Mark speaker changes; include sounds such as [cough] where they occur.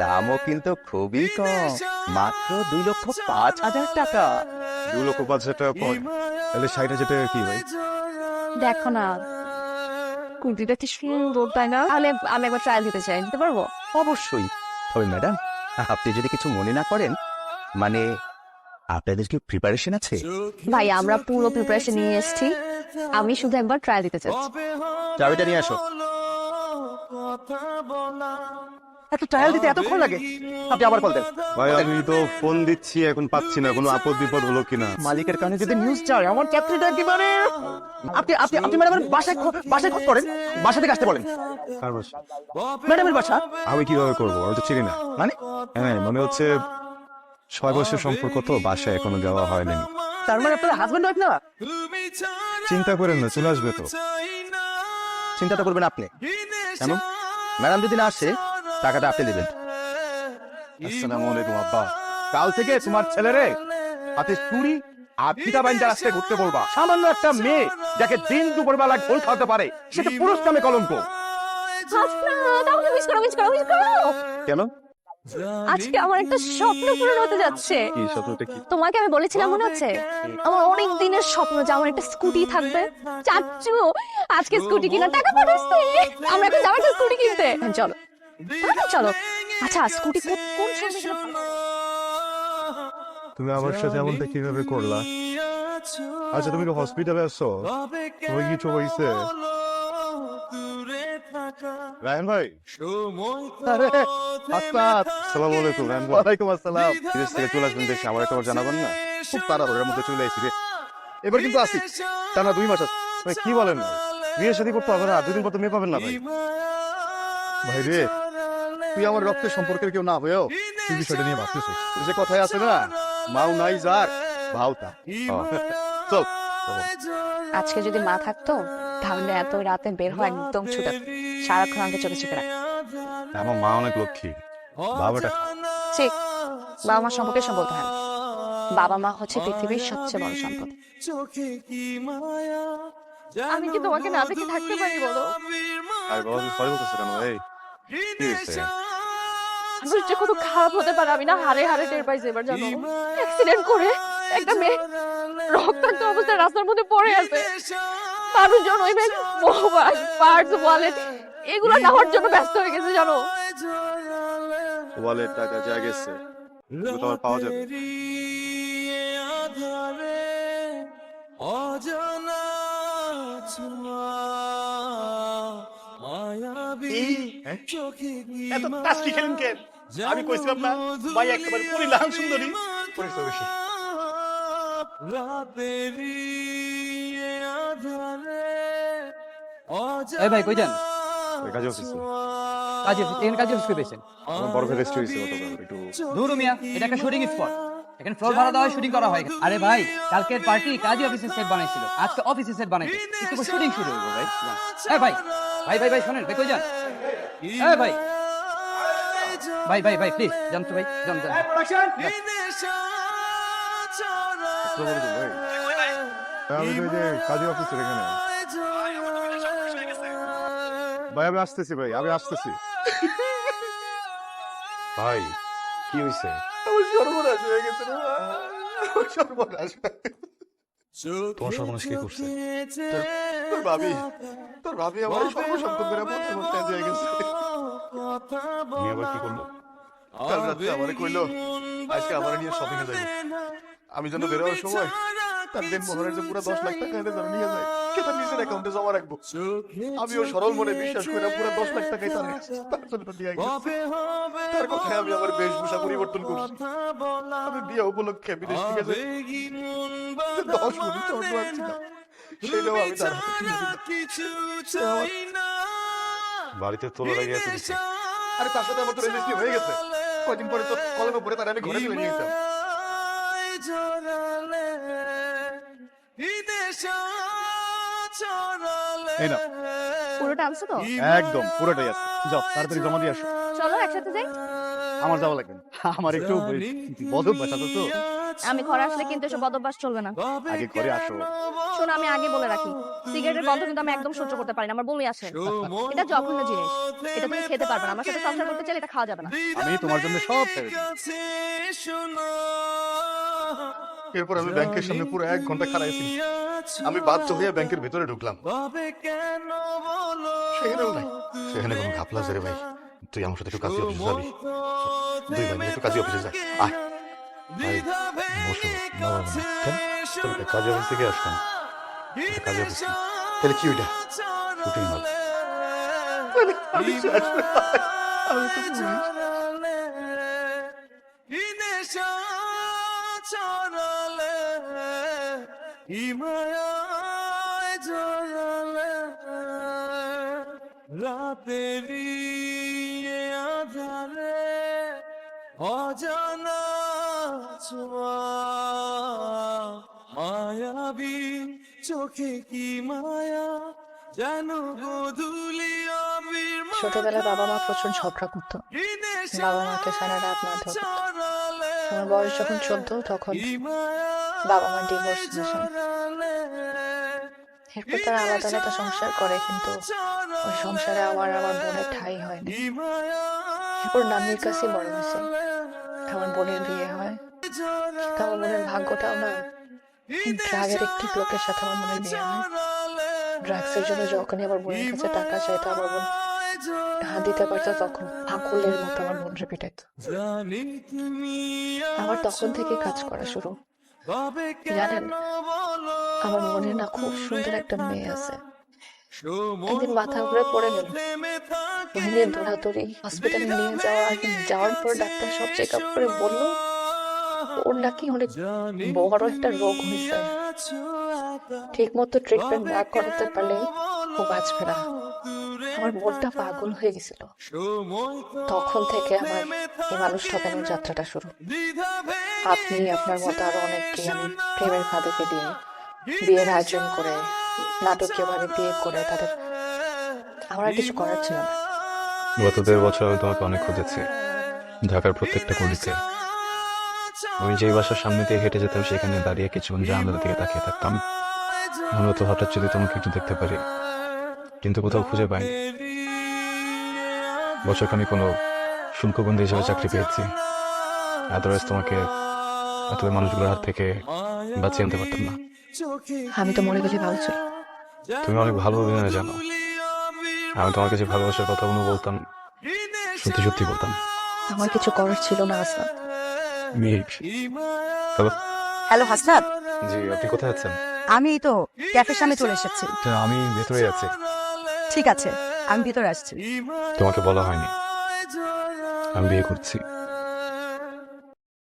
Speaker 1: দামও কিন্তু খুবই কম মাত্র দুই লক্ষ পাঁচ হাজার টাকা।
Speaker 2: দু লক্ষ পাঁচ হাজার টাকা পর তাহলে ষাট হাজার টাকা কি ভাই
Speaker 3: দেখো না কুর্তিটা কি সুন্দর তাই না? তাহলে আমি একবার ট্রায়াল দিতে চাই দিতে পারব?
Speaker 1: অবশ্যই। তবে ম্যাডাম আপনি যদি কিছু মনে না করেন মানে আপনাদের কি প্রিপারেশন আছে?
Speaker 3: ভাই আমরা পুরো প্রিপারেশন নিয়ে এসেছি। আমি শুধু একবার ট্রায়াল দিতে চাচ্ছি।
Speaker 1: চাবিটা নিয়ে আসো।
Speaker 4: এত ট্রায়াল দিতে এতক্ষণ লাগে। আপনি আবার কল দেন
Speaker 2: ভাই আমি তো ফোন দিচ্ছি এখন পাচ্ছি না। কোনো আপদ বিপদ হলো কিনা?
Speaker 4: মালিকের কারণে যদি নিউজ চাই আমার চাকরিটা একেবারে আপনি আপনি আপনি ম্যাডামের বাসায় বাসায় খোঁজ করেন? বাসা থেকে আসতে বলেন।
Speaker 2: কার বাসা?
Speaker 4: ম্যাডামের বাসা?
Speaker 2: আমি কীভাবে করব? আমি তো চিনি না।
Speaker 4: মানে?
Speaker 2: হ্যাঁ মানে হচ্ছে ছয় বছর সম্পর্ক তো বাসায় এখনও যাওয়া হয়নি।
Speaker 4: তার মানে আপনার হাজবেন্ড ওয়াইফ না?
Speaker 2: চিন্তা করেন না চলে আসবে তো।
Speaker 1: চিন্তা তো করবেন আপনি। কেন? ম্যাডাম যদি না আসে টাকাটা আপনি দেবেন।
Speaker 2: আসসালামু আলাইকুম আব্বা।
Speaker 4: কাল থেকে তোমার ছেলেরে হাতে চুরি আর পিতা বাইন রাস্তায় ঘুরতে বলবা। সামান্য একটা মেয়ে যাকে দিন দুপুর বেলা ঘোল খাওয়াতে পারে সেটা পুরুষ নামে কলঙ্ক।
Speaker 3: করো।
Speaker 2: কেন?
Speaker 3: আজকে আমার একটা স্বপ্ন পূরণ হতে যাচ্ছে।
Speaker 2: কি স্বপ্নটা কি?
Speaker 3: তোমাকে আমি বলেছিলাম মনে আছে? আমার অনেক দিনের স্বপ্ন যে আমার একটা স্কুটি থাকবে। চাচ্ছু আজকে স্কুটি কিনার টাকা পাঠাচ্ছে আমরা এখন যাব একটা স্কুটি কিনতে। চলো। তাড়াতাড়ি চলো। আচ্ছা স্কুটি কোন কোন?
Speaker 2: তুমি আমার সাথে এমনটা কীভাবে করলা? আচ্ছা তুমি হসপিটালে আছো? তোমার কিছু হয়েছে রায়ন ভাই?
Speaker 4: আরে আস্তাদ।
Speaker 2: আসসালামু আলাইকুম রায়ন ভাই।
Speaker 4: ওয়ালাইকুম আসসালাম।
Speaker 2: বিদেশ থেকে চলে আসবেন দেখছি আমার একটা বার জানাবেন না?
Speaker 4: খুব তাড়াতাড়ির মধ্যে চলে এসেছি রে। এবার কিন্তু আসি। টানা দুই মাস আছে
Speaker 2: কি বলেন? ভাই? বিয়ে শাদী করতে হবে না দুদিন পর তো মেয়ে পাবেন না ভাই।
Speaker 4: ভাই রে তুই আমার রক্তের সম্পর্কের কেউ না হয়েও তুই বিষয়টা নিয়ে ভাবতেছিস। তুই যে কথায় আছে না মাও নাই যার ভাও তা চল
Speaker 3: আজকে যদি মা থাকতো তাহলে এত রাতে বের হওয়া একদম ছুটে সারাক্ষণ আমাকে চোখে চোখে রাখ।
Speaker 2: আমার মা অনেক লক্ষ্মী। বাবাটা
Speaker 3: ঠিক বাবা মা সম্পর্কে সব বলতে হয় বাবা মা হচ্ছে পৃথিবীর সবচেয়ে বড় সম্পদ। আমি কি তোমাকে না দেখে থাকতে পারি বলো?
Speaker 2: আর বাবা তুমি সরি বলতেছো কেন? এই
Speaker 3: আমার যে কত খারাপ হতে পারে আমি না হারে হারে টের পাইছি এবার জানো। অ্যাক্সিডেন্ট করে একটা মেয়ে রক্তাক্ত অবস্থায় রাস্তার মধ্যে পড়ে আছে। মানুষজন ওই মেয়ে মোবাইল পার্স ওয়ালেট এগুলো নেওয়ার জন্য ব্যস্ত হয়ে গেছে জানো?
Speaker 2: ওয়ালেট টাকা যা গেছে। এগুলো তো আবার পাওয়া যাবে।
Speaker 4: এত কাজটি খেলেন কেন আমি কইছিলাম না ভাই একেবারে পরিলাম সুন্দরী।
Speaker 5: এই ভাই কই যান?
Speaker 2: ওই কাজে অফিসে।
Speaker 5: কাজে এখানে কাজে অফিস করে পেয়েছেন
Speaker 2: আমার বড় হয়েছে গতকাল একটু
Speaker 5: দূর মিয়া এটা একটা শুটিং স্পট এখানে ফ্লোর ভাড়া দেওয়া শুটিং করা হয়। আরে ভাই কালকের পার্টি কাজী অফিসের সেট বানাইছিল। আজকে অফিসের সেট বানাইছে। একটু শুটিং শুরু হইব ভাই। এই ভাই ভাই ভাই ভাই শোনেন ভাই কই যান? এই ভাই। ভাই ভাই ভাই প্লিজ যান তো ভাই
Speaker 2: হ্যাঁ, আমি তো যে কাজী অফিসের এখানে। ভাই আমি আসতেছি ভাই আমি আসতেছি। ভাই কি হয়েছে
Speaker 4: আমার সর্বনাশ হয়ে গেছে রে ভাই। আমার সর্বনাশ
Speaker 2: তোমার সর্বনাশ কে করছে?
Speaker 4: তোর ভাবি তোর ভাবি আমার সর্বসম্পদ করে বলতে বলতে দিয়ে গেছে।
Speaker 2: তুমি আবার কি করল?
Speaker 4: কাল রাতে আমারে কইলো আজকে আমার নিয়ে শপিং এ যাইব। আমি যেন বেরোবার সময় তার দিন মোহরের যে পুরো দশ লাখ টাকা এনে যেন নিয়ে যায় তার নিজের অ্যাকাউন্টে জমা রাখব। আমি ওর সরল মনে বিশ্বাস করে পুরো দশ লাখ টাকাই তার কাছে তার জন্য দিয়ে গেছে। তার কথায় আমি আমার বেশভূষা পরিবর্তন করছি। আমি বিয়ে উপলক্ষে বিদেশ থেকে যে দশ কোটি আনছিলাম সেটাও আমি তার
Speaker 2: বাড়িতে তোলা এত
Speaker 4: আরে তার সাথে আমার তো রেজিস্ট্রি হয়ে গেছে। কয়দিন পরে তো কলমে পরে তার আমি ঘরে নিয়ে যেতাম এই না
Speaker 3: পুরোটা আনছো তো?
Speaker 4: একদম পুরোটাই আছে। যাও তাড়াতাড়ি জমা দিয়ে আসো।
Speaker 3: চলো একসাথে যাই।
Speaker 4: আমার যাওয়া লাগবে। [laughs] আমার একটু বদল বাঁচাতো তো।
Speaker 6: আমি ঘরে আসলে কিন্তু এসব বদভ্যাস চলবে না।
Speaker 7: আগে ঘরে আসো।
Speaker 6: শোনো আমি আগে বলে রাখি সিগারেটের গন্ধ কিন্তু আমি একদম সহ্য করতে পারি না আমার বমি আসে। এটা জঘন্য জিনিস। এটা তুমি খেতে পারবে না আমার সাথে সংসার করতে চাইলে এটা খাওয়া যাবে না।
Speaker 7: আমি তোমার জন্য সব।
Speaker 4: এরপর আমি ব্যাংকের সামনে পুরো এক ঘণ্টা খাড়াইছি আমি বাধ্য হয়ে ব্যাংকের ভিতরে ঢুকলাম। সেখানেও নাই। সেখানে কোনো ঘাপলা রে ভাই। তুই আমার সাথে একটু কাজী অফিসে যাবি। দুই ভাই একটু কাজী অফিসে যাই আয়। কাজী অফিস থেকে আসলাম কাজী। তাহলে কি ওইটা? শুটিং হল।
Speaker 8: রাতেরি আধারে অজানা ছোঁয়া মায়াবী চোখে কি মায়া? যেন গোধূলি আবির
Speaker 9: ছোটবেলায় বাবা মা প্রচুর ঝগড়া করতো। বাবা মাকে সারা রাত মারধর করতো আমার বয়স যখন চোদ্দ তখন বাবা মার ডিভোর্স এরপর তারা আলাদা আলাদা সংসার করে কিন্তু ওই সংসারে আমার আমার বোনের ঠাই হয়নি এরপর নানির কাছে বড় হয়েছে। আমার বোনের বিয়ে হয়। আমার ভাগ্যটাও না ড্রাগের একটি লোকের সাথে আমার বিয়ে হয় ড্রাগসের জন্য যখনই আমার বোনের কাছে টাকা চাইতো আমার বোন না দিতে পারতো তখন পাগলের মতো আমার পিটাইতো। আমার তখন থেকে কাজ করা শুরু। জানেন আমার মনে না খুব সুন্দর একটা মেয়ে আছে। একদিন মাথা ঘুরে পড়ে গেল। দৌড়াদৌড়ি হসপিটালে নিয়ে যাওয়া আর যাওয়ার পর ডাক্তার সব চেক আপ করে বলল ওর নাকি অনেক বড় একটা রোগ হয়েছে। ঠিক মতো ট্রিটমেন্ট না করাতে পারলে ও বাঁচবে না। আমার মনটা পাগল হয়ে গেছিল। তখন থেকে আমার এই মানুষ ঠকানোর যাত্রাটা শুরু। আপনি আপনার মতো আরও অনেককে আমি প্রেমের ফাঁদে দিয়ে বিয়ের আয়োজন করে নাটকীয় ভাবে বিয়ে করে তাদের আমার আর কিছু করার ছিল না।
Speaker 7: গত দেড় বছর আমি তোমাকে অনেক খুঁজেছি। ঢাকার প্রত্যেকটা গলিতে আমি যেই বাসার সামনে দিয়ে হেঁটে যেতাম সেখানে দাঁড়িয়ে কিছুক্ষণ জানালার দিকে তাকিয়ে থাকতাম। মনে হতো হঠাৎ যদি তোমাকে একটু দেখতে পারি কিন্তু কোথাও খুঁজে পাইনি। বছরখানি কোনো শুল্কবন্দি হিসেবে চাকরি পেয়েছি। আদারওয়াইজ তোমাকে অথবা মানুষগুলোর হাত থেকে বাঁচিয়ে আনতে পারতাম না।
Speaker 9: আমি তো মরে গেলে ভালো ছিল।
Speaker 7: তুমি অনেক ভালো অভিনয় জানো। আমি তোমার কাছে ভালোবাসার কথাগুলো বলতাম সত্যি সত্যি বলতাম।
Speaker 9: আমার কিছু করার ছিল না আসলাম
Speaker 7: মিহির হ্যালো
Speaker 10: হ্যালো হাসনাত
Speaker 7: জি আপনি কোথায় আছেন?
Speaker 10: আমি তো ক্যাফের সামনে চলে এসেছি।
Speaker 7: তো আমি ভেতরে আছি।
Speaker 10: ঠিক আছে আমি ভিতরে আসছি।
Speaker 7: তোমাকে বলা হয়নি। আমি বিয়ে করছি।